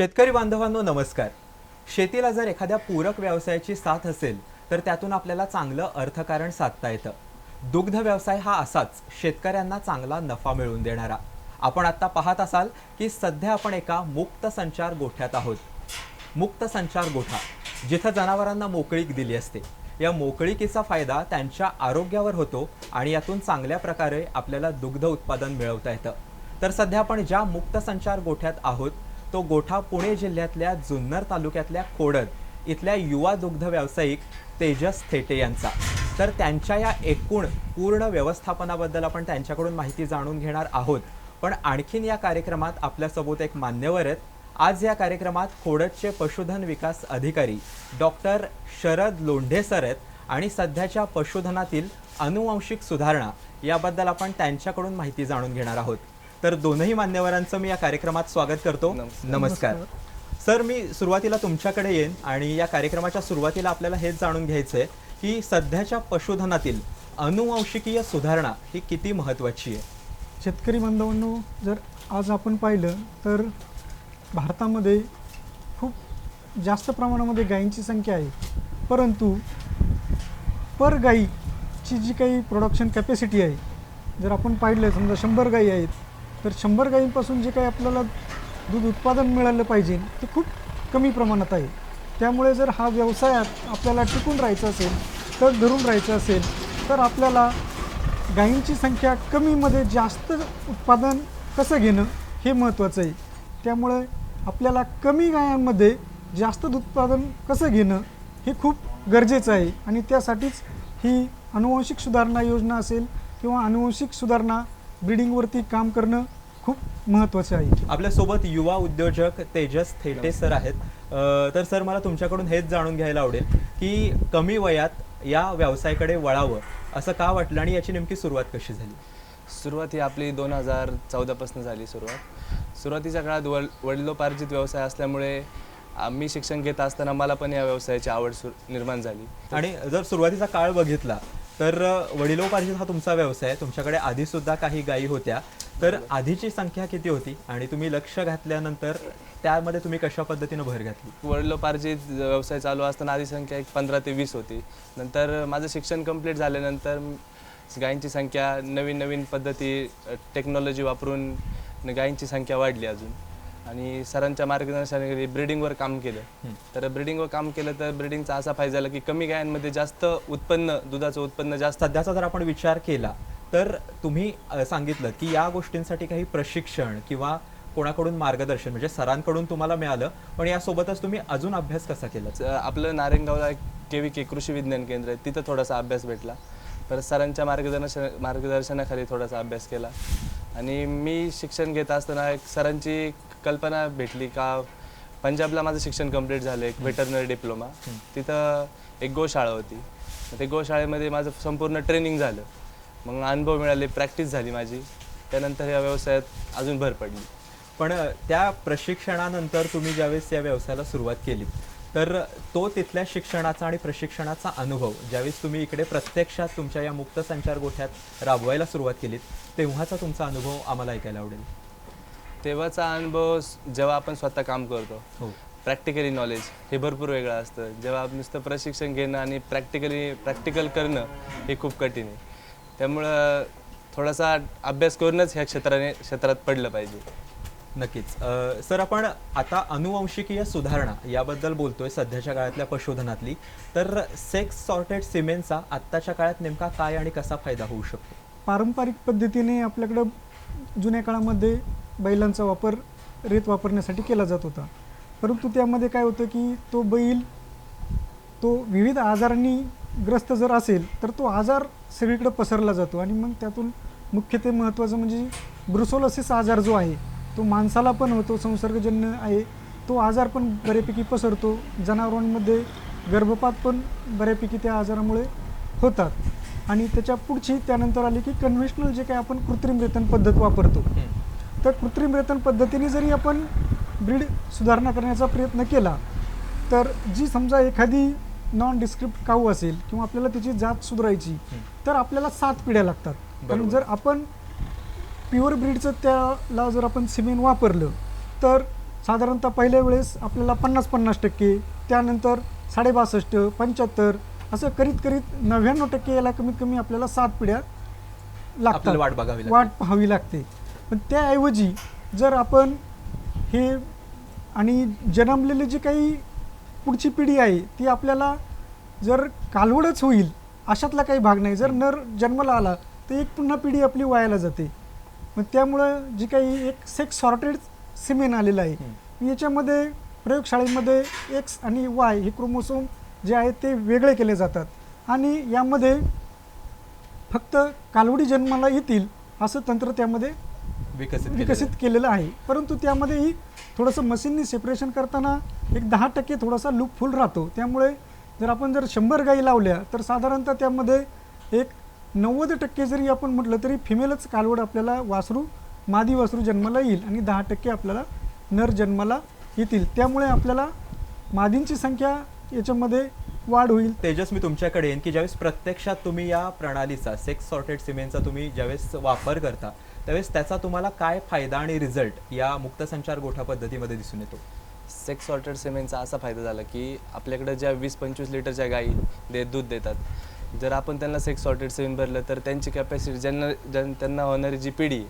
शेतकरी बांधवांनो नमस्कार. शेतीला जर एखाद्या पूरक व्यवसायाची साथ असेल तर त्यातून आपल्याला चांगलं अर्थकारण साधता येतं. दुग्ध व्यवसाय हा असाच शेतकऱ्यांना चांगला नफा मिळवून देणारा. आपण आत्ता पाहत असाल की सध्या आपण एका मुक्त संचार गोठ्यात आहोत. मुक्त संचार गोठा जिथं जनावरांना मोकळीक दिली असते. या मोकळीकीचा फायदा त्यांच्या आरोग्यावर होतो आणि यातून चांगल्या प्रकारे आपल्याला दुग्ध उत्पादन मिळवता येतं. तर सध्या आपण ज्या मुक्त संचार गोठ्यात आहोत तो गोठा पुणे जिल्ह्यातल्या जुन्नर तालुक्यातल्या खोडद इथल्या युवा दुग्ध व्यावसायिक तेजस थेटे यांचा. तर त्यांच्या या एकूण पूर्ण व्यवस्थापनाबद्दल आपण त्यांच्याकडून माहिती जाणून घेणार आहोत. पण आणखीन या कार्यक्रमात आपल्यासोबत एक मान्यवर आहेत. आज या कार्यक्रमात खोडदचे पशुधन विकास अधिकारी डॉक्टर शरद लोंढे सर आहेत आणि सध्याच्या पशुधनातील अनुवांशिक सुधारणा याबद्दल आपण त्यांच्याकडून माहिती जाणून घेणार आहोत. तर दोनही मान्यवरांचं मी या कार्यक्रमात स्वागत करतो. नमस्कार. सर मी सुरुवातीला तुमच्याकडे येईन आणि या कार्यक्रमाच्या सुरुवातीला आपल्याला हेच जाणून घ्यायचं आहे की सध्याच्या पशुधनातील अनुवांशिकीय सुधारणा ही किती महत्त्वाची आहे? शेतकरी बांधवांनो जर आज आपण पाहिलं तर भारतामध्ये खूप जास्त प्रमाणामध्ये गायींची संख्या आहे. परंतु पर गाईची जी काही प्रोडक्शन कॅपॅसिटी आहे जर आपण पाहिलं समजा शंभर गायी आहेत तर शंभर गायींपासून जे काही आपल्याला दूध उत्पादन मिळालं पाहिजे ते खूप कमी प्रमाणात आहे. त्यामुळे जर हा व्यवसायात आपल्याला टिकून राहायचं असेल तर धरून राहायचं असेल तर आपल्याला गायींची संख्या कमीमध्ये जास्त उत्पादन कसं घेणं हे महत्त्वाचं आहे. त्यामुळे आपल्याला कमी गायांमध्ये जास्त दूध उत्पादन कसं घेणं हे खूप गरजेचं आहे. आणि त्यासाठीच ही अनुवांशिक सुधारणा योजना असेल किंवा अनुवांशिक सुधारणा ब्रिडिंगवरती काम करणं खूप महत्त्वाचं आहे. आपल्यासोबत युवा उद्योजक तेजस थेटे सर आहेत. अ, तर सर मला तुमच्याकडून हेच जाणून घ्यायला आवडेल की कमी वयात या व्यवसायाकडे वळावं असं का वाटलं आणि याची नेमकी सुरुवात कशी झाली? सुरुवात ही आपली दोन हजार चौदापासून झाली सुरुवात. सुरुवातीच्या काळात वड वडिलोपार्जित व्यवसाय असल्यामुळे आम्ही शिक्षण घेत असताना मला पण या व्यवसायाची आवड सु निर्माण झाली. आणि जर सुरुवातीचा काळ बघितला तर वडिलोपार्जित हा तुमचा व्यवसाय आहे. तुमच्याकडे आधी सुद्धा काही गायी होत्या. तर आधीची संख्या किती होती? आणि तुम्ही लक्ष घातल्यानंतर त्यामध्ये तुम्ही कशा पद्धतीनं भर घातली? वडिलोपार्जित व्यवसाय चालू असताना आधी संख्या एक पंधरा ते वीस होती. नंतर माझं शिक्षण कंप्लीट झाल्यानंतर गायींची संख्या नवीन नवीन पद्धती टेक्नॉलॉजी वापरून गायींची संख्या वाढली अजून. आणि सरांच्या मार्गदर्शनाखाली ब्रिडिंगवर काम केलं. तर ब्रिडिंगवर काम केलं तर ब्रिडिंगचा असा फायदा झाला की कमी गायांमध्ये जास्त उत्पन्न दुधाचं उत्पन्न जास्त सध्याचा जर आपण विचार केला तर तुम्ही सांगितलं की या गोष्टींसाठी काही प्रशिक्षण किंवा कोणाकडून मार्गदर्शन म्हणजे सरांकडून तुम्हाला मिळालं पण यासोबतच तुम्ही अजून अभ्यास कसा केला? आपलं नारायणगावला एक के व्ही के कृषी विज्ञान केंद्र आहे तिथं थोडासा अभ्यास भेटला. परत सरांच्या मार्गदर्शन मार्गदर्शनाखाली थोडासा अभ्यास केला. आणि मी शिक्षण घेत असताना एक सरांची कल्पना भेटली का? पंजाबला माझं शिक्षण कंप्लीट झालं एक व्हेटरनरी डिप्लोमा तिथं एक गोशाळा होती. ते गोशाळेमध्ये माझं संपूर्ण ट्रेनिंग झालं. मग अनुभव मिळाले प्रॅक्टिस झाली माझी. त्यानंतर या व्यवसायात अजून भर पडली. पण त्या प्रशिक्षणानंतर तुम्ही ज्यावेळेस या व्यवसायाला सुरुवात केली तर तो तिथल्या शिक्षणाचा आणि प्रशिक्षणाचा अनुभव ज्यावेळेस तुम्ही इकडे प्रत्यक्षात तुमच्या या मुक्त संचार गोठ्यात राबवायला सुरुवात केलीत तेव्हाचा तुमचा अनुभव आम्हाला ऐकायला आवडेल. तेव्हाचा अनुभव जेव्हा आपण स्वतः काम करतो. हो. प्रॅक्टिकली नॉलेज हे भरपूर वेगळं असतं. जेव्हा नुसतं प्रशिक्षण घेणं आणि प्रॅक्टिकली प्रॅक्टिकल करणं हे खूप कठीण आहे. त्यामुळं थोडासा अभ्यास करूनच ह्या क्षेत्राने क्षेत्रात पडलं पाहिजे. नक्कीच. सर आपण आता अनुवंशिकीय सुधारणा याबद्दल बोलतोय सध्याच्या काळातल्या पशुधनातली. तर सेक्स सॉर्टेड सिमेंटचा आत्ताच्या काळात नेमका काय आणि कसा फायदा होऊ शकतो? पारंपरिक पद्धतीने आपल्याकडं जुन्या काळामध्ये बैलांचा वापर रेत वापरण्यासाठी केला जात होता. परंतु त्यामध्ये काय होतं की तो बैल तो विविध आजारांनी ग्रस्त जर असेल तर तो आजार सगळीकडे पसरला जातो. आणि मग त्यातून मुख्य ते महत्त्वाचं म्हणजे ब्रुसोलसिस आजार जो आहे तो माणसाला पण होतो संसर्गजन्य आहे. तो आजार पण बऱ्यापैकी पसरतो. जनावरांमध्ये गर्भपात पण बऱ्यापैकी त्या आजारामुळे होतात. आणि त्याच्या पुढची त्यानंतर आली की कन्व्हेशनल जे काही आपण कृत्रिम रेतन पद्धत वापरतो. तर कृत्रिम रेतन पद्धतीने जरी आपण ब्रीड सुधारणा करण्याचा प्रयत्न केला तर जी समजा एखादी नॉन डिस्क्रिप्ट काऊ असेल किंवा आपल्याला त्याची जात सुधारायची तर आपल्याला सात पिढ्या लागतात पण. जर आपण प्युअर ब्रीडचं त्याला जर आपण सिमेंट वापरलं तर साधारणतः पहिल्या वेळेस आपल्याला पन्नास पन्नास टक्के त्यानंतर साडेबासष्ट पंच्याहत्तर असं करीत करीत नव्याण्णव टक्के याला कमीत कमी आपल्याला सात पिढ्या लागतात वाट बघावी. वाट पाहावी लागते पण त्याऐवजी जर आपण हे आणि जन्मलेली जी काही पुढची पिढी आहे ती आपल्याला जर कालवडच होईल अशातला काही भाग नाही. जर नर जन्माला आला तर एक पुन्हा पिढी आपली वायाला जाते. मग त्यामुळं जी काही एक सेक्स सॉर्टेड सिमेन आलेलं आहे याच्यामध्ये प्रयोगशाळेमध्ये एक्स आणि वाय हे क्रोमोसोम जे आहेत ते वेगळे केले जातात. आणि यामध्ये फक्त कालवडी जन्माला येतील असं तंत्र त्यामध्ये विकसित केलेलं विकसित. केलेलं आहे. परंतु त्यामध्येही थोडंसं मशीननी सेपरेशन करताना एक दहा टक्के थोडासा लूप फुल राहतो. त्यामुळे जर आपण जर शंभर गायी लावल्या तर साधारणतः त्यामध्ये एक नव्वद टक्के जरी आपण म्हटलं तरी फिमेलच कालवड आपल्याला वासरू मादी वासरू जन्माला येईल आणि दहा टक्के आपल्याला नर जन्माला येतील. त्यामुळे आपल्याला मादींची संख्या याच्यामध्ये वाढ होईल. तेजस मी तुमच्याकडे येईन की ज्यावेळेस प्रत्यक्षात तुम्ही या प्रणालीचा सेक्स सॉर्टेड सिमेंटचा तुम्ही ज्यावेळेस वापर करता त्यावेळेस त्याचा तुम्हाला काय फायदा आणि रिझल्ट या मुक्तसंचार गोठा पद्धतीमध्ये दिसून येतो? सेक्स सॉर्टेड सिमेंटचा असा फायदा झाला की आपल्याकडे ज्या वीस पंचवीस लिटरच्या गायी दे दूध देतात. जर आपण त्यांना सेक्स सॉर्टेड सिमेंट भरलं तर त्यांची कॅपॅसिटी ज्यांना ज्यां त्यांना होणारी जी पिढी.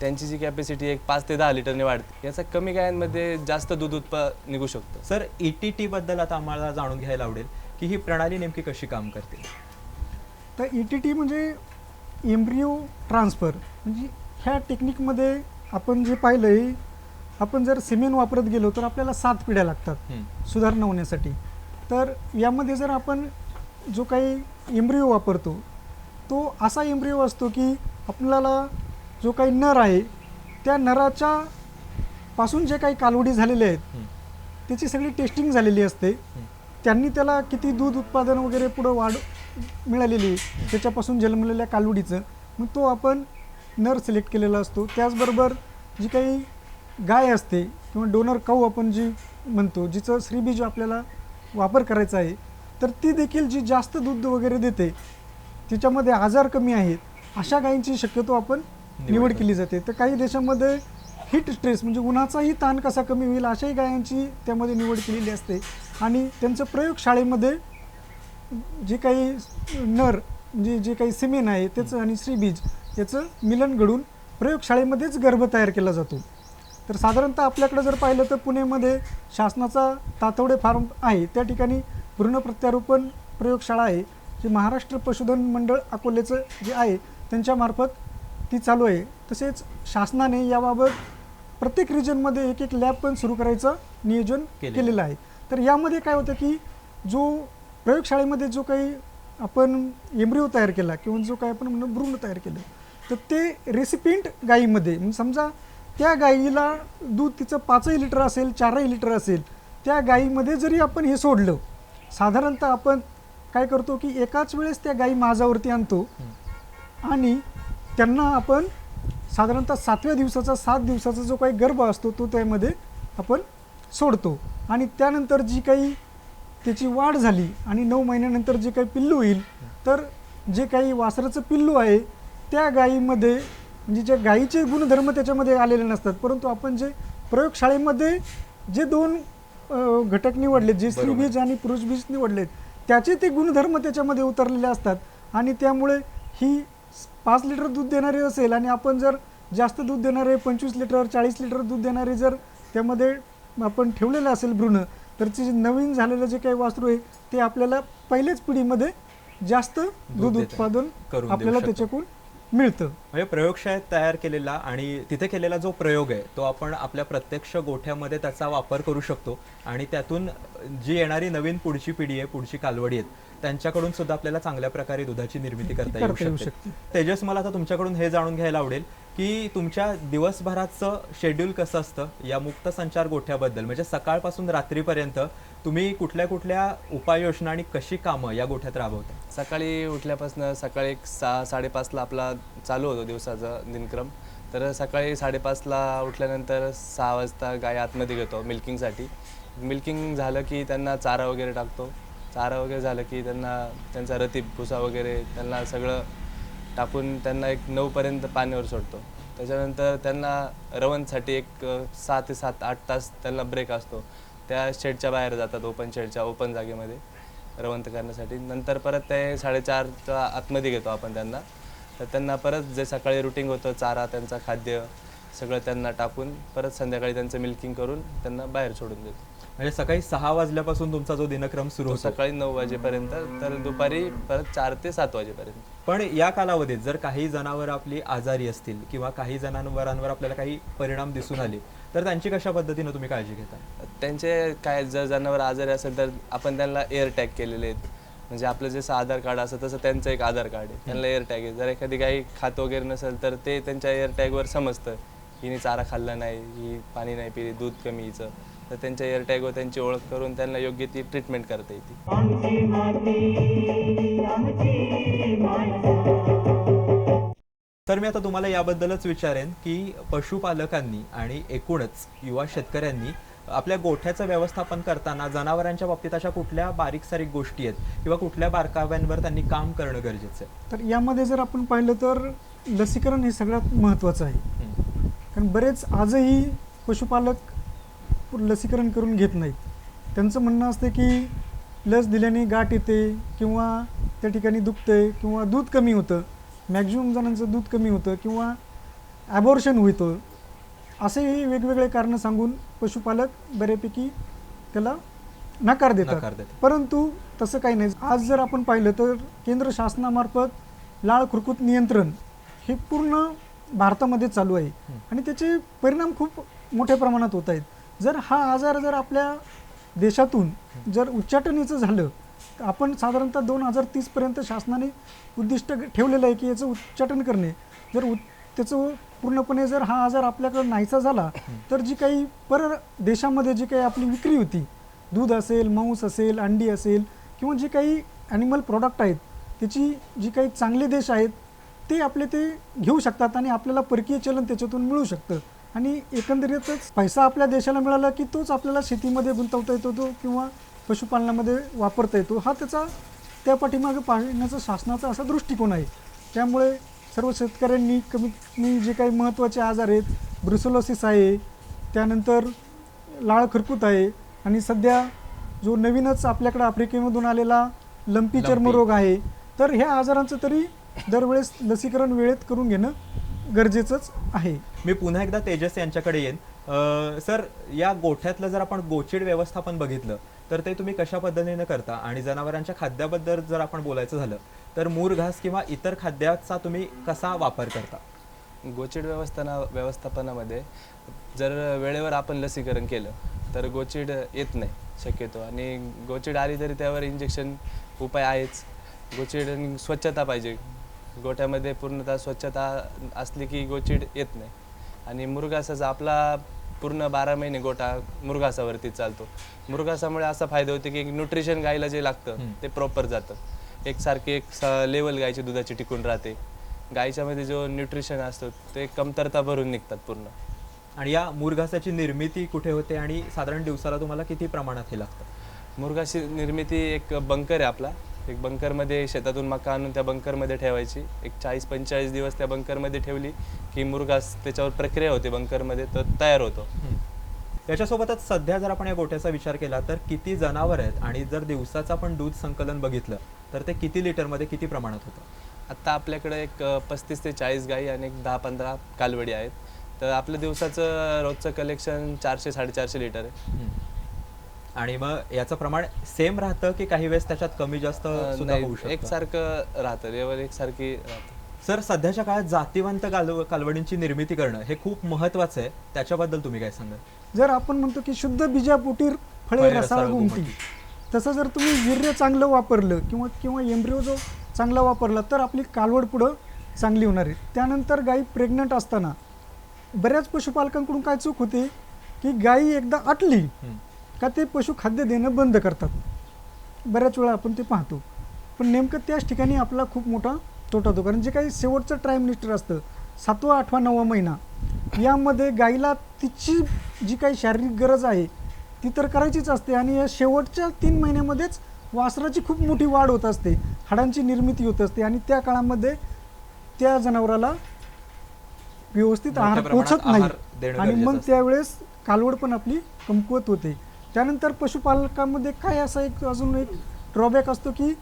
त्यांची जी कॅपॅसिटी एक पाच ते दहा लिटरने वाढते. याचा कमी गायांमध्ये जास्त दूध उत्पा निघू शकतं. सर ई टी टी बद्दल आता आम्हाला जाणून घ्यायला आवडेल की ही प्रणाली नेमकी कशी काम करते? तर ई टी टी म्हणजे एम्ब्रिओ ट्रान्सफर म्हणजे ह्या टेक्निकमध्ये आपण जे पाहिलं आहे आपण जर सिमेंट वापरत गेलो तर आपल्याला सात पिढ्या लागतात. सुधारणा होण्यासाठी तर यामध्ये जर आपण जो काही एम्ब्रिओ वापरतो तो असा एम्ब्रिओ असतो की आपल्याला जो काही नर आहे त्या नराच्या पासून जे काही कालवडी झालेले आहेत. त्याची सगळी टेस्टिंग झालेली असते त्यांनी त्याला किती दूध उत्पादन वगैरे पुढं वाढ मिळालेली त्याच्यापासून जन्मलेल्या कालवडीचं मग तो आपण नर सिलेक्ट केलेला असतो. त्याचबरोबर जी काही गाय असते किंवा डोनर काऊ आपण जी म्हणतो जिचं श्रीबीज आपल्याला वापर करायचा आहे तर ती देखील जी जास्त दूध वगैरे देते तिच्यामध्ये आजार कमी आहेत अशा गायींची शक्यतो आपण निवड. केली जाते. तर काही देशामध्ये हिट स्ट्रेस म्हणजे उन्हाचाही ताण कसा कमी होईल अशाही गायांची त्यामध्ये निवड केलेली असते. आणि त्यांचं प्रयोगशाळेमध्ये जे काही नर म्हणजे जे काही सिमेन आहे त्याचं आणि श्रीबीज याचं मिलन घडून प्रयोगशाळेमध्येच गर्भ तयार केला जातो. तर साधारणतः आपल्याकडे जर पाहिलं तर पुणेमध्ये शासनाचा तातवडे फार्म आहे. त्या ठिकाणी भ्रूण प्रत्यारोपण प्रयोगशाळा आहे. जी महाराष्ट्र पशुधन मंडळ अकोल्याचं जे आहे त्यांच्यामार्फत ती चालू आहे. तसेच शासनाने याबाबत प्रत्येक रिजनमध्ये एक एक लॅब पण सुरू करायचं नियोजन केलेलं केलेलं आहे. तर यामध्ये काय होतं की जो प्रयोगशाळेमध्ये जो काही आपण एम्ब्रिओ तयार केला किंवा जो काही आपण म्हणून भ्रूण तयार केलं तर ते रेसिपिंट गायीमध्ये म्हणजे समजा त्या गायीला दूध तिचं पाचही लिटर असेल चारही लिटर असेल त्या गायीमध्ये जरी आपण हे सोडलं साधारणतः आपण काय करतो की एकाच वेळेस त्या गायी माझावरती आणतो आणि त्यांना आपण साधारणतः सातव्या दिवसाचा सात दिवसाचा जो काही गर्भ असतो तो त्यामध्ये आपण सोडतो. आणि त्यानंतर जी काही त्याची वाढ झाली आणि नऊ महिन्यानंतर जे काही पिल्लू होईल तर जे काही वासराचं पिल्लू आहे त्या गायीमध्ये म्हणजे ज्या गायीचे गुणधर्म त्याच्यामध्ये आलेले नसतात परंतु आपण जे प्रयोगशाळेमध्ये जे दोन घटक निवडले जे. स्त्रीबीज आणि पुरुषबीज निवडलेत त्याचे ते गुणधर्म त्याच्यामध्ये उतरलेले असतात आणि त्यामुळे ही पाच लिटर दूध देणारी असेल आणि आपण जर जास्त दूध देणारे पंचवीस लिटर चाळीस लिटर दूध देणारे जर त्यामध्ये आपण ठेवलेलं असेल भ्रूण तर ते जे नवीन झालेलं जे काही वासरू आहे ते आपल्याला पहिल्याच पिढीमध्ये जास्त दूध. उत्पादन आपल्याला. त्याच्याकडून मिळतं. म्हणजे प्रयोगशाळेत तयार केलेला आणि तिथे केलेला जो प्रयोग आहे तो आपण आपल्या प्रत्यक्ष गोठ्यामध्ये त्याचा वापर करू शकतो. आणि त्यातून जी येणारी नवीन पुढची पिढी आहे पुढची कालवडी आहेत त्यांच्याकडून सुद्धा आपल्याला चांगल्या प्रकारे दुधाची निर्मिती करता येऊ शकते. तेजस मला आता तुमच्याकडून हे जाणून घ्यायला आवडेल की तुमच्या दिवसभराचं शेड्यूल कसं असतं? या मुक्त संचार गोठ्याबद्दल. म्हणजे सकाळपासून रात्रीपर्यंत तुम्ही कुठल्या कुठल्या उपाययोजना आणि कशी कामं या गोठ्यात राबवता? सकाळी उठल्यापासून सकाळी एक सहा साडेपाचला आपला चालू होतो दिवसाचा दिनक्रम. तर सकाळी साडेपाचला उठल्यानंतर सहा वाजता गाय आतमध्ये घेतो मिल्किंगसाठी. मिल्किंग झालं की त्यांना चारा वगैरे टाकतो. चारा वगैरे झालं की त्यांना त्यांचा रतीब भुसा वगैरे त्यांना सगळं टाकून त्यांना एक नऊपर्यंत पाण्यावर सोडतो. त्याच्यानंतर त्यांना रवणसाठी एक सहा ते सात आठ तास त्यांना ब्रेक असतो. त्या शेडच्या बाहेर जातात ओपन शेडच्या ओपन जागेमध्ये रवंत करण्यासाठी. नंतर परत ते साडेचारच्या आतमध्ये घेतो आपण त्यांना. तर त्यांना परत जे सकाळी रुटीन होतं चारा त्यांचा खाद्य सगळं त्यांना टाकून परत संध्याकाळी त्यांचं मिल्किंग करून त्यांना बाहेर सोडून देतो. म्हणजे सकाळी सहा वाजल्यापासून तुमचा जो दिनक्रम सुरू होतो. सकाळी नऊ वाजेपर्यंत तर दुपारी परत चार ते सात वाजेपर्यंत. पण या कालावधीत जर काही जनावर आपली आजारी असतील किंवा काही जनावरांवर आपल्याला काही परिणाम दिसून आले तर त्यांची कशा पद्धतीनं तुम्ही काळजी घेता? त्यांचे काय जर जनावर आजारी असेल तर आपण त्यांना एअर टॅग केलेले आहेत. म्हणजे आपलं जसं आधार कार्ड असतं तसं त्यांचं एक आधार कार्ड आहे. त्यांना एअर टॅग आहे. जर एखादी काही खात वगैरे नसेल तर ते त्यांच्या एअर टॅगवर समजतं हिने चारा खाल्ला नाही ही पाणी नाही पिली दूध कमी हिचं. तर त्यांच्या एअर टॅगवर त्यांची ओळख करून त्यांना योग्य ती ट्रीटमेंट करता येते. आमची माती आमची माणसं. तर मी आता तुम्हाला याबद्दलच विचारेन की पशुपालकांनी आणि एकूणच युवा शेतकऱ्यांनी आपल्या गोठ्याचं व्यवस्थापन करताना जनावरांच्या बाबतीत अशा कुठल्या बारीक सारीक गोष्टी आहेत किंवा कुठल्या बारकाव्यांवर त्यांनी काम करणं गरजेचं आहे? तर यामध्ये जर आपण पाहिलं तर लसीकरण हे सगळ्यात महत्त्वाचं आहे. कारण बरेच आजही पशुपालक लसीकरण करून घेत नाहीत. त्यांचं म्हणणं असतं की लस दिल्याने गाठ येते किंवा त्या ठिकाणी दुखते किंवा दूध कमी होतं मॅक्झिमम जणांचं दूध कमी होतं किंवा ॲबॉर्शन होतं असेही वेगवेगळे कारणं सांगून पशुपालक बऱ्यापैकी त्याला नकार देतात. परंतु तसं काही नाही. आज जर आपण पाहिलं तर केंद्र शासनामार्फत लाळ खुरकूत नियंत्रण हे पूर्ण भारतामध्ये चालू आहे. आणि त्याचे परिणाम खूप मोठ्या प्रमाणात होत आहेत. जर हा आजार जर आपल्या देशातून जर उच्चाटनीचं झालं तर आपण साधारणतः दोन हजार तीसपर्यंत शासनाने उद्दिष्ट ठेवलेलं आहे की याचं उच्चाटन करणे. जर उ त्याचं पूर्णपणे जर हा आजार आपल्याकडे नाहीसा झाला तर जी काही पर देशामध्ये जी काही आपली विक्री होती दूध असेल मांस असेल अंडी असेल किंवा जे काही ॲनिमल प्रॉडक्ट आहेत त्याची जी काही चांगले देश आहेत ते आपले ते घेऊ शकतात आणि आपल्याला परकीय चलन त्याच्यातून मिळू शकतं. आणि एकंदरीतच पैसा आपल्या देशाला मिळाला की तोच आपल्याला शेतीमध्ये गुंतवता येतो तो किंवा पशुपालनामध्ये वापरता येतो हा त्याचा त्या पाठीमागे पाहण्याचा शासनाचा असा दृष्टिकोन आहे त्यामुळे सर्व शेतकऱ्यांनी कमीत कमी जे काही महत्त्वाचे आजार आहेत ब्रुसोलोसिस आहे त्यानंतर लाळ खरकूत आहे आणि सध्या जो नवीनच आपल्याकडे आफ्रिकेमधून आलेला लंपी लंपी. चर्मरोग आहे तर ह्या आजारांचं तरी दरवेळेस लसीकरण वेळेत करून घेणं गरजेचंच आहे. मी पुन्हा एकदा तेजस यांच्याकडे येईन. सर या गोठ्यातलं जर आपण गोचिड व्यवस्थापन बघितलं तर ते तुम्ही कशा पद्धतीने करता? आणि जनावरांच्या खाद्याबद्दल जर आपण बोलायचं झालं तर मूर घास किंवा इतर खाद्याचा तुम्ही कसा वापर करता? गोचिड व्यवस्थाना व्यवस्थापनामध्ये जर वेळेवर आपण लसीकरण केलं तर गोचिड येत नाही शक्यतो. आणि गोचिड आली तरी त्यावर इंजेक्शन उपाय आहेच. गोचिड आणि स्वच्छता पाहिजे. गोठ्यामध्ये पूर्णतः स्वच्छता असली की गोचिड येत नाही. आणि मुरघासाचा आपला पूर्ण बारा महिने गोठा मुरघासावरती चालतो. मुरघासामुळे असा फायदा होतो की न्यूट्रिशन गायला जे लागतं. ते प्रॉपर जातं. एकसारखी एक लेवल गायची दुधाची टिकून राहते. गायच्यामध्ये जो न्यूट्रिशन असतो ते कमतरता भरून निघतात पूर्ण. आणि या मुरघासाची निर्मिती कुठे होते आणि साधारण दिवसाला तुम्हाला किती प्रमाणात हे लागतं? मुरगाशी निर्मिती एक बंकर आहे आपला. एक बंकरमध्ये शेतातून मका आणून त्या बंकरमध्ये ठेवायची. एक चाळीस पंचेचाळीस दिवस त्या बंकरमध्ये ठेवली की मुरगास त्याच्यावर प्रक्रिया होते बंकरमध्ये तर तयार होतो. त्याच्यासोबतच सध्या जर आपण या गोठ्याचा विचार केला तर किती जनावर आहेत आणि जर दिवसाचं आपण दूध संकलन बघितलं तर ते किती लिटरमध्ये किती प्रमाणात होतं? आत्ता आपल्याकडे एक पस्तीस ते चाळीस गाई आणि एक दहा पंधरा कालवडी आहेत. तर आपलं दिवसाचं रोजचं कलेक्शन चारशे साडेचारशे लिटर आहे. आणि मग याचं प्रमाण सेम राहतं की काही वेळेस त्याच्यात कमी जास्त सुद्धा होऊ शकतं? एकसारखं राहतं लेवल एकसारखी राहतं. सर सध्याच्या काळात जातीवंत कालव कालवडींची निर्मिती करणं हे खूप महत्वाचं आहे. त्याच्याबद्दल तुम्ही काय सांगाल? जर आपण म्हणतो की शुद्ध बीजापोटी फळे फळे रसाळ रसाळ गुमटी गुमटी. तसं जर तुम्ही वीर्य चांगलं वापरलं किंवा किंवा एम्ब्रिओ जो चांगला वापरला तर आपली कालवड पुढं चांगली होणार आहे. त्यानंतर गाई प्रेग्नंट असताना बऱ्याच पशुपालकांकडून काय चूक होते की गाई एकदा आटली. का ते पशु खाद्य देणं बंद करतात. बऱ्याच वेळा आपण ते पाहतो. पण नेमकं त्याच ठिकाणी आपला खूप मोठा तोटा होतो. कारण जे काही शेवटचं ट्राय मिनिस्टर असतं सातवा आठवा नववा महिना यामध्ये गाईला तिची जी काही शारीरिक गरज आहे ती तर करायचीच असते. आणि या शेवटच्या तीन महिन्यामध्येच वासराची खूप मोठी वाढ होत असते. हाडांची निर्मिती होत असते. आणि त्या काळामध्ये त्या जनावराला व्यवस्थित आहार पोचत नाही. आणि मग. त्यावेळेस कालवड पण आपली कमकुवत होते. त्यानंतर पशुपालकामध्ये काय असा एक अजून एक ड्रॉबॅक असतो की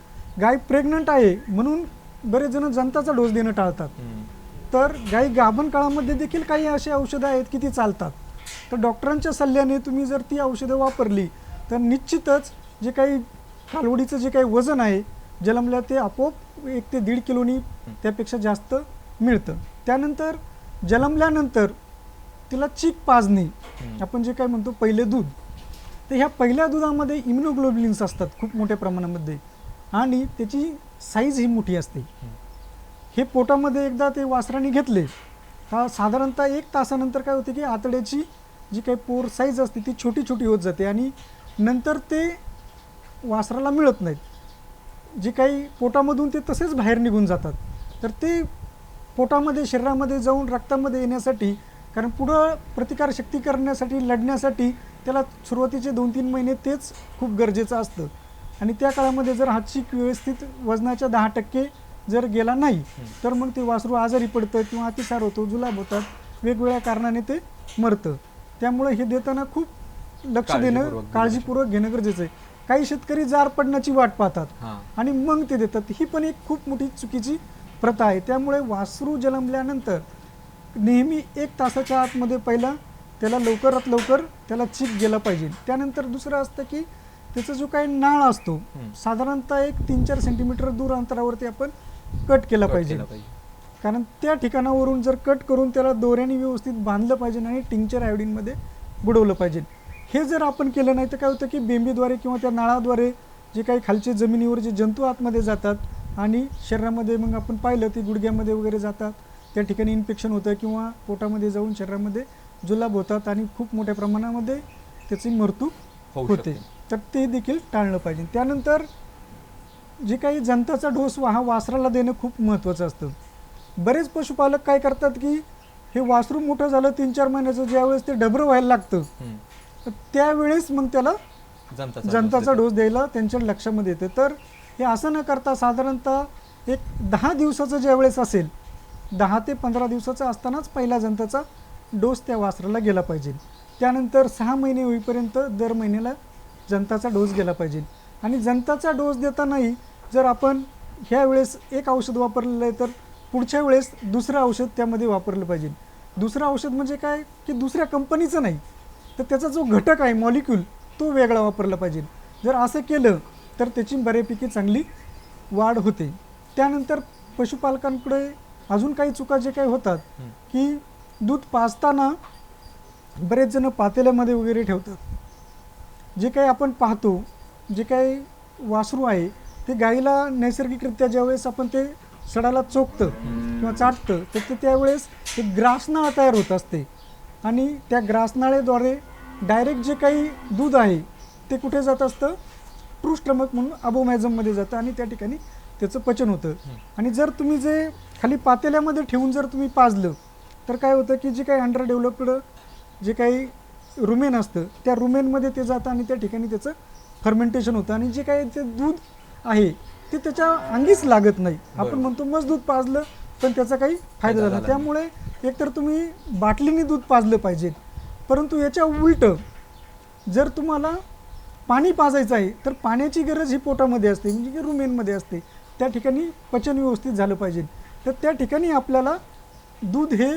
गाय प्रेग्नंट आहे म्हणून बरेच जण जनताचा डोस देणं टाळतात. तर गाई गाभण काळामध्ये देखील काही अशी औषधं आहेत की ती चालतात तर डॉक्टरांच्या सल्ल्याने तुम्ही जर ती औषधं वापरली तर निश्चितच जे काही कालवडीचं जे काही वजन आहे जन्मल्या ते आपोआप एक ते दीड किलोनी त्यापेक्षा जास्त मिळतं त्यानंतर जन्मल्यानंतर तिला चीक पाजणे. आपण जे काय म्हणतो पहिले दूध तर ह्या पहिल्या दुधामध्ये इम्युनोग्लोबिलिन्स असतात खूप मोठ्या प्रमाणामध्ये. आणि त्याची साईज ही मोठी असते. हे पोटामध्ये एकदा ते वासराने घेतले का साधारणतः एक तासानंतर काय होते की आतड्याची जी काही पोर साईज असते ती छोटी छोटी होत जाते आणि नंतर ते वासराला मिळत नाहीत. जे काही पोटामधून ते तसेच बाहेर निघून जातात. तर ते पोटामध्ये शरीरामध्ये जाऊन रक्तामध्ये येण्यासाठी कारण पुढं प्रतिकारशक्ती करण्यासाठी लढण्यासाठी त्याला सुरुवातीचे दोन तीन महिने तेच खूप गरजेचं असतं. आणि त्या काळामध्ये जर हा चीक व्यवस्थित वजनाच्या दहा टक्के जर गेला नाही तर मग ते वासरू आजारी पडतं किंवा अतिसार होतो जुलाब होतात वेगवेगळ्या कारणाने ते मरतं. त्यामुळे हे देताना खूप लक्ष देणं काळजीपूर्वक घेणं गरजेचं आहे. काही शेतकरी जार पडण्याची वाट पाहतात आणि मग ते देतात. ही पण एक खूप मोठी चुकीची प्रथा आहे. त्यामुळे वासरू जन्मल्यानंतर नेहमी एक तासाच्या आतमध्ये पहिला त्याला लवकरात लवकर त्याला चीक गेला पाहिजे. त्यानंतर दुसरं असतं की त्याचा जो काही नाळ असतो. साधारणतः एक तीन चार सेंटीमीटर दूर अंतरावरती आपण कट केला पाहिजे. कारण त्या ठिकाणावरून जर कट करून त्याला दोऱ्याने व्यवस्थित बांधलं पाहिजे आणि टिंक्चर आयोडीनमध्ये बुडवलं पाहिजे. हे जर आपण केलं नाही तर काय होतं की बेंबीद्वारे किंवा त्या नाळाद्वारे जे काही खालचे जमिनीवर जे जंतू आतमध्ये जातात आणि शरीरामध्ये मग आपण पाहिलं ते गुडघ्यामध्ये वगैरे जातात त्या ठिकाणी इन्फेक्शन होतं किंवा पोटामध्ये जाऊन शरीरामध्ये जुलाब होतात आणि खूप मोठ्या प्रमाणामध्ये त्याची मृत्यू होते. तर ते देखील टाळलं पाहिजे. त्यानंतर जे काही जंताचा डोस हा वासराला देणं खूप महत्त्वाचं असतं. बरेच पशुपालक काय करतात की हे वासरू मोठं झालं तीन चार महिन्याचं ज्यावेळेस ते डबरं व्हायला लागतं त्यावेळेस मग त्याला जनताचा. डोस द्यायला त्यांच्या लक्षामध्ये येतं. तर हे असं न करता साधारणतः एक दहा दिवसाचं ज्यावेळेस असेल दहा ते पंधरा दिवसाचा असतानाच पहिला जनताचा डोस त्या वासराला गेला पाहिजे. त्यानंतर सहा महिने होईपर्यंत दर महिन्याला जनताचा डोस गेला पाहिजे. आणि जनताचा डोस देतानाही जर आपण ह्या वेळेस एक औषध वापरलेलं आहे तर पुढच्या वेळेस दुसरं औषध त्यामध्ये वापरलं पाहिजे. दुसरं औषध म्हणजे काय? की दुसऱ्या कंपनीचं नाही तर त्याचा जो घटक आहे मॉलिक्यूल तो वेगळा वापरला पाहिजे. जर असं केलं तर त्याची बऱ्यापैकी चांगली वाढ होते. त्यानंतर पशुपालकांकडे अजून काही चुका जे काही होतात. की दूध पाजताना बरेच जण पातेल्यामध्ये वगैरे ठेवतात. जे काही आपण पाहतो जे काही वासरू आहे ते गाईला नैसर्गिकरित्या ज्यावेळेस आपण ते सडाला चोखतं किंवा चाटतं तर ते त्यावेळेस एक ग्रासनाळ तयार होत असते. आणि त्या ग्रासनाळेद्वारे डायरेक्ट जे काही दूध आहे ते कुठे जात असतं? ट्रू म्हणून अबोमॅझममध्ये जातं आणि त्या ठिकाणी त्याचं पचन होतं. आणि जर तुम्ही जे खाली पातेल्यामध्ये ठेवून जर तुम्ही पाजलं तर काय होतं की जे काही अंडर डेव्हलप्ड जे काही रुमेन असतं त्या रुमेनमध्ये ते जातं आणि त्या ठिकाणी त्याचं फर्मेंटेशन होतं. आणि जे काही ते दूध आहे ते त्याच्या अंगीच लागत नाही. आपण. म्हणतो मस्त दूध पाजलं पण त्याचा काही फायदा झाला. त्यामुळे एकतर तुम्ही बाटलीने दूध पाजलं पाहिजे. परंतु याच्या उलटं जर तुम्हाला पाणी पाजायचं आहे तर पाण्याची गरज ही पोटामध्ये असते म्हणजे की रुमेनमध्ये असते. त्या ठिकाणी पचन व्यवस्थित झालं पाहिजे. तर त्या ठिकाणी आपल्याला दूध हे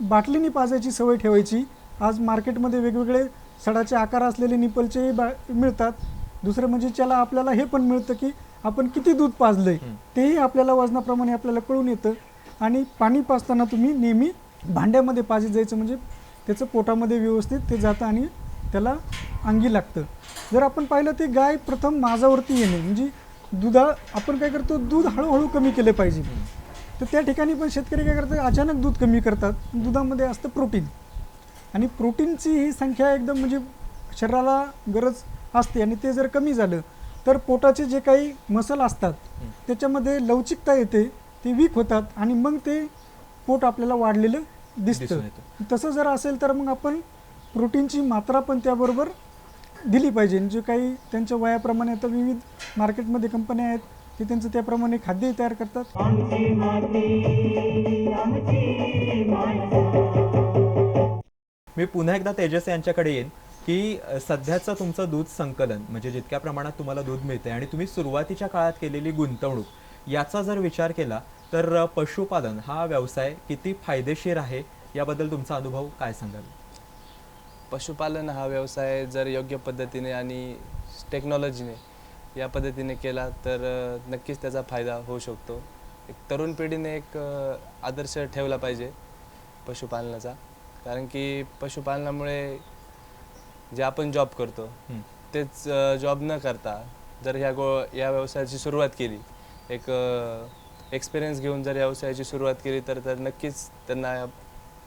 बाटलीने पाजायची सवय ठेवायची. आज मार्केटमध्ये वेगवेगळे सडाचे आकार असलेले निपलचेही बा मिळतात. दुसरं म्हणजे त्याला आपल्याला हे पण मिळतं की आपण किती दूध पाजलं आहे तेही आपल्याला वजनाप्रमाणे आपल्याला कळून येतं. आणि पाणी पाजताना तुम्ही नेहमी भांड्यामध्ये पाजीत जायचं म्हणजे त्याचं पोटामध्ये व्यवस्थित ते जातं आणि त्याला अंगी लागतं. जर आपण पाहिलं ते गाय प्रथम माझावरती येणे म्हणजे दुधा आपण काय करतो दूध हळूहळू कमी केलं पाहिजे. तर त्या ठिकाणी पण शेतकरी काय करतात? अचानक दूध कमी करतात. दुधामध्ये असतं प्रोटीन. आणि प्रोटीनची ही संख्या एकदम म्हणजे शरीराला गरज असते आणि ते जर कमी झालं तर पोटाचे जे काही मसल असतात त्याच्यामध्ये लवचिकता येते ते वीक होतात आणि मग ते पोट आपल्याला वाढलेलं दिसतं. तसं जर असेल तर मग आपण प्रोटीनची मात्रा पण त्याबरोबर दिली पाहिजे. जे काही त्यांच्या वयाप्रमाणे आता विविध मार्केटमध्ये कंपन्या आहेत ते त्यांचं त्याप्रमाणे खाद्यही तयार करतात. आमची माती आमची माणसं. मी पुन्हा एकदा तेजस यांच्याकडे येईन की अ, सध्याचं तुमचं दूध संकलन म्हणजे जितक्या प्रमाणात तुम्हाला दूध मिळते आणि तुम्ही सुरुवातीच्या काळात केलेली गुंतवणूक याचा जर विचार केला तर अ, पशुपालन हा व्यवसाय किती फायदेशीर आहे याबद्दल तुमचा अनुभव काय सांगाल? पशुपालन हा व्यवसाय जर योग्य पद्धतीने आणि टेक्नॉलॉजीने या पद्धतीने केला तर नक्कीच त्याचा फायदा होऊ शकतो. एक तरुण पिढीने एक आदर्श ठेवला पाहिजे पशुपालनाचा. कारण की पशुपालनामुळे जे आपण जॉब करतो. तेच जॉब न करता जर ह्या गो या व्यवसायाची सुरुवात केली एक एक्सपिरियन्स घेऊन जर या व्यवसायाची सुरुवात केली तर तर नक्कीच त्यांना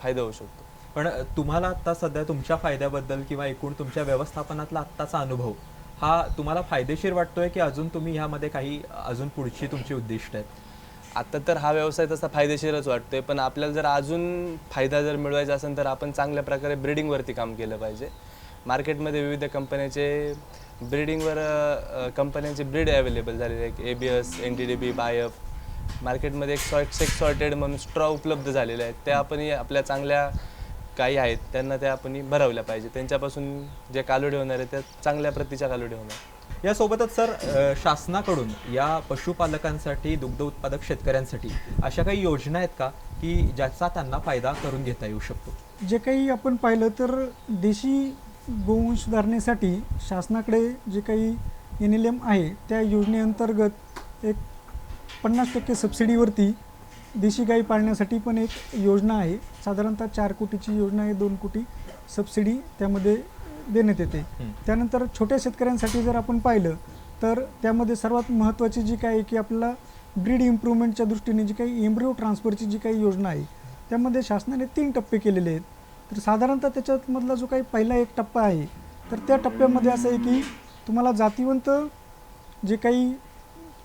फायदा होऊ शकतो. पण तुम्हाला आता सध्या तुमच्या फायद्याबद्दल किंवा एकूण तुमच्या व्यवस्थापनातला आत्ताचा अनुभव हा तुम्हाला फायदेशीर वाटतोय की अजून तुम्ही ह्यामध्ये काही अजून पुढची तुमची उद्दिष्ट आहेत? आता तर हा व्यवसाय तसा फायदेशीरच वाटतोय पण आपल्याला जर अजून फायदा जर मिळवायचा असेल तर आपण चांगल्या प्रकारे ब्रिडिंगवरती काम केलं पाहिजे. मार्केटमध्ये विविध कंपन्याचे ब्रिडिंगवर कंपन्यांचे ब्रीड अवेलेबल झालेले आहेत. A B S N D D B BAIF मार्केटमध्ये एक सॉर्ट सेक सॉर्टेड म्हणून स्ट्रॉ उपलब्ध झालेले आहेत. त्या आपण आपल्या चांगल्या काही आहेत त्यांना त्या आपण भरवल्या पाहिजे. त्यांच्यापासून जे कालोडी होणार आहेत त्या चांगल्या प्रतीच्या कालोडी होणार. यासोबतच सर अ, शासनाकडून या पशुपालकांसाठी दुग्ध उत्पादक शेतकऱ्यांसाठी अशा काही योजना आहेत का की ज्याचा त्यांना फायदा करून घेता येऊ शकतो? जे काही आपण पाहिलं तर देशी गोवंश सुधारण्यासाठी शासनाकडे जे काही एन एल एम आहे त्या योजनेअंतर्गत एक पन्नास टक्के सबसिडीवरती देशी गाई पाळण्यासाठी पण एक योजना आहे. साधारणतः चार कोटीची योजना आहे. दोन कोटी सबसिडी त्यामध्ये देण्यात येते. त्यानंतर छोट्या शेतकऱ्यांसाठी जर आपण पाहिलं तर त्यामध्ये सर्वात महत्त्वाची जी आहे की आपल्याला ब्रीड इम्प्रूव्हमेंटच्या दृष्टीने जी काही एम्ब्रिओ ट्रान्सफरची जी काही योजना आहे त्यामध्ये शासनाने तीन टप्पे केलेले आहेत. तर साधारणतः त्याच्यामधला जो काही पहिला एक टप्पा आहे तर त्या टप्प्यामध्ये असं आहे की तुम्हाला जातीवंत जे काही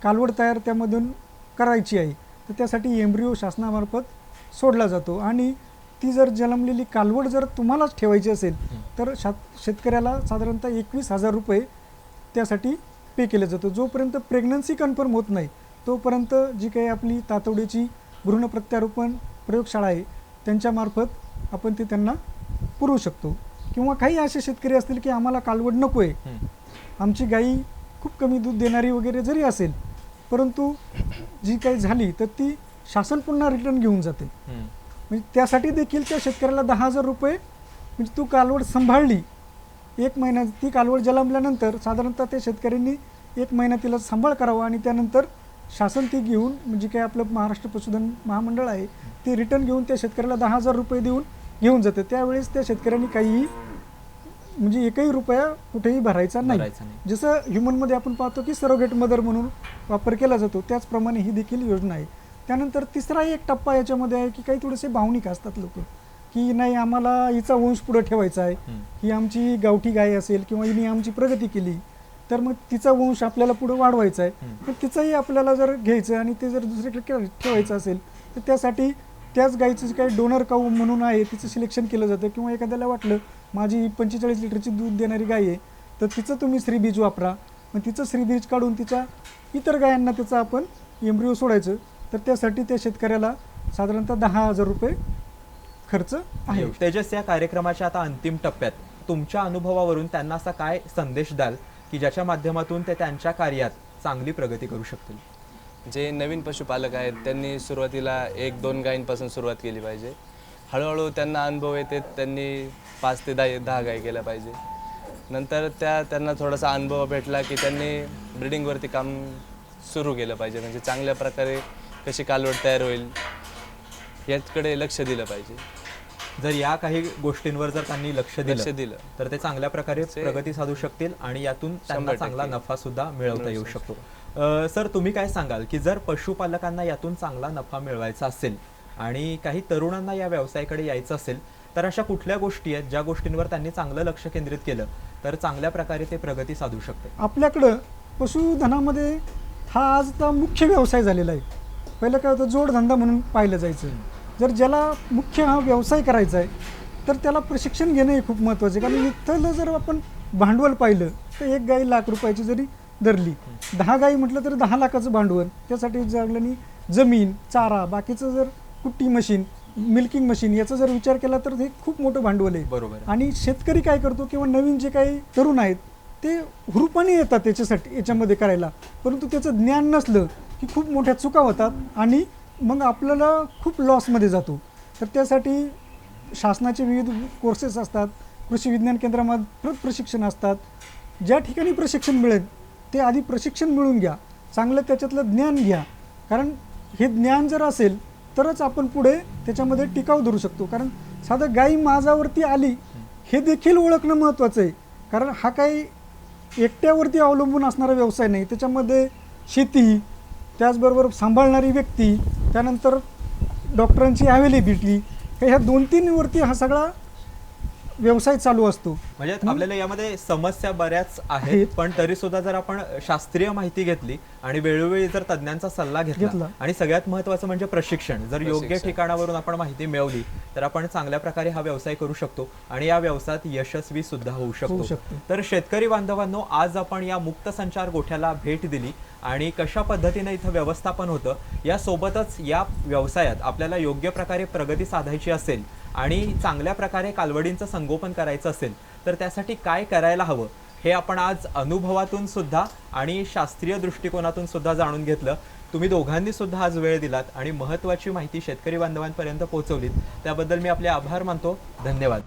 कालवड तयार त्यामधून करायची आहे तर त्यासाठी एम्ब्रिओ शासनामार्फत सोडला जातो. आणि ती जर जन्मलेली कालवड जर तुम्हालाच ठेवायची असेल तर शा शेतकऱ्याला साधारणतः एकवीस हजार रुपये त्यासाठी पे केलं जातं. जोपर्यंत प्रेग्नन्सी कन्फर्म होत नाही तोपर्यंत जी काही आपली तातडीची भ्रूण प्रत्यारोपण प्रयोगशाळा आहे त्यांच्यामार्फत आपण ते त्यांना पुरवू शकतो. किंवा काही असे शेतकरी असतील की आम्हाला कालवड नको आहे. आमची गाई खूप कमी दूध देणारी वगैरे जरी असेल परंतु जी काही झाली तर ती शासन पुन्हा रिटर्न घेऊन जाते. म्हणजे त्यासाठी देखील त्या शेतकऱ्याला दहा हजार रुपये म्हणजे तू कालवड सांभाळली. एक महिना ती कालवड जन्मल्यानंतर साधारणतः त्या शेतकऱ्यांनी एक महिना तिला सांभाळ करावा आणि त्यानंतर शासन ती घेऊन म्हणजे काय आपलं महाराष्ट्र पशुधन महामंडळ आहे ते रिटर्न घेऊन त्या शेतकऱ्याला दहा हजार रुपये देऊन घेऊन जाते. त्यावेळेस त्या शेतकऱ्यांनी काहीही म्हणजे एकही रुपया कुठेही भरायचा नाही भरायचा नाही. जसं ह्युमनमध्ये आपण पाहतो की सरोगेट मदर म्हणून वापर केला जातो त्याचप्रमाणे ही देखील योजना आहे त्यानंतर तिसरा एक टप्पा याच्यामध्ये आहे की काही थोडेसे भावनिक असतात लोक की नाही आम्हाला हिचा वंश पुढे ठेवायचा आहे हं. आमची गावठी गाय असेल किंवा हिने आमची प्रगती केली तर मग तिचा वंश आपल्याला पुढे वाढवायचा आहे. पण तिचाही आपल्याला जर घ्यायचं आणि ते जर दुसरीकडे ठेवायचं असेल तर त्यासाठी त्याच गाईचं जे काही डोनर काऊ म्हणून आहे तिचं सिलेक्शन केलं जातं किंवा एखाद्याला वाटलं माझी पंचेचाळीस लिटरची दूध देणारी गाय आहे तर तिचं तुम्ही श्रीबीज वापरा. मग तिचं श्रीबीज काढून तिच्या इतर गायांना त्याचं आपण एम्ब्रिओ सोडायचं. तर त्यासाठी त्या शेतकऱ्याला साधारणतः दहा हजार रुपये खर्च आहे. तेजस या कार्यक्रमाच्या आता अंतिम टप्प्यात तुमच्या अनुभवावरून त्यांना असा काय संदेश द्याल की ज्याच्या माध्यमातून ते त्यांच्या कार्यात चांगली प्रगती करू शकतील? जे नवीन पशुपालक आहेत त्यांनी सुरुवातीला एक दोन गायींपासून सुरुवात केली पाहिजे. हळूहळू त्यांना अनुभव येते त्यांनी पाच ते दहा दहा गायी केल्या पाहिजे. नंतर त्या त्यांना थोडासा अनुभव भेटला की त्यांनी ब्रिडिंगवरती काम सुरू केलं पाहिजे. म्हणजे चांगल्या प्रकारे कशी कालवड तयार होईल याकडे लक्ष दिलं पाहिजे. जर या काही गोष्टींवर जर त्यांनी लक्ष लक्ष दिलं. दिलं तर ते चांगल्या प्रकारे प्रगती साधू शकतील आणि यातून त्यांना चांगला. नफा सुद्धा मिळवता येऊ शकतो. अ, सर तुम्ही काय सांगाल की जर पशुपालकांना यातून चांगला नफा मिळवायचा असेल आणि काही तरुणांना या व्यवसायाकडे यायचं असेल तर अशा कुठल्या गोष्टी आहेत ज्या गोष्टींवर त्यांनी चांगलं लक्ष केंद्रित केलं तर चांगल्या प्रकारे ते प्रगती साधू शकते? आपल्याकडं पशुधनामध्ये हा आज तर मुख्य व्यवसाय झालेला आहे. पहिलं काय होतं जोडधंदा म्हणून पाहिलं जायचं. जर ज्याला मुख्य हा व्यवसाय करायचा आहे तर त्याला प्रशिक्षण घेणं हे खूप महत्त्वाचं आहे. कारण इथलं जर आपण भांडवल पाहिलं तर एक गाई लाख रुपयाची जरी धरली दहा गाई म्हटलं तर दहा लाखाचं भांडवल त्यासाठी लागल्याने जमीन चारा बाकीचं जर कुट्टी मशीन मिल्किंग मशीन याचा जर विचार केला तर हे खूप मोठं भांडवल आहे. बरोबर. आणि शेतकरी काय करतो किंवा नवीन जे काही तरुण आहेत ते हुरूपाने येतात त्याच्यासाठी याच्यामध्ये करायला. परंतु त्याचं ज्ञान नसलं की खूप मोठ्या चुका होतात आणि मग आपल्याला खूप लॉसमध्ये जातो. तर त्यासाठी शासनाचे विविध कोर्सेस असतात कृषी विज्ञान केंद्रामध्ये प्रशिक्षण असतात. ज्या ठिकाणी प्रशिक्षण मिळेल ते आधी प्रशिक्षण मिळून घ्या. चांगलं त्याच्यातलं ज्ञान घ्या. कारण हे ज्ञान जर असेल तरच आपण पुढे त्याच्यामध्ये टिकाव धरू शकतो. कारण साधं गाई माझावरती आली हे देखील ओळखणं महत्त्वाचं आहे. कारण हा काही एकट्यावरती अवलंबून असणारा व्यवसाय नाही. त्याच्यामध्ये शेती त्याचबरोबर सांभाळणारी व्यक्ती त्यानंतर डॉक्टरांची अवेलेबिलिटी ह्या दोन तीनवरती हा सगळा व्यवसाय चालू असतो म्हणजे आपल्याला यामध्ये समस्या बऱ्याच आहेत. पण तरी सुद्धा जर आपण शास्त्रीय माहिती घेतली आणि वेळोवेळी जर तज्ञांचा सल्ला घेतला. आणि सगळ्यात महत्वाचं म्हणजे प्रशिक्षण जर योग्य. ठिकाणावरून आपण माहिती मिळवली तर आपण चांगल्या प्रकारे हा व्यवसाय करू शकतो आणि या व्यवसायात यशस्वी सुद्धा होऊ शकतो. तर शेतकरी बांधवांनो आज आपण या मुक्त संचार गोठ्याला भेट दिली आणि कशा पद्धतीने इथं व्यवस्थापन होतं यासोबतच या व्यवसायात आपल्याला योग्य प्रकारे प्रगती साधायची असेल आणि चांगल्या प्रकारे कालवडींचं संगोपन करायचं असेल तर त्यासाठी काय करायला हवं? हे आपण आज अनुभवातून सुद्धा आणि शास्त्रीय दृष्टिकोनातून सुद्धा जाणून घेतलं. तुम्ही दोघांनी सुद्धा आज वेळ दिलात आणि महत्त्वाची माहिती शेतकरी बांधवांपर्यंत पोहोचवलीत. त्याबद्दल मी आपले आभार मानतो. धन्यवाद.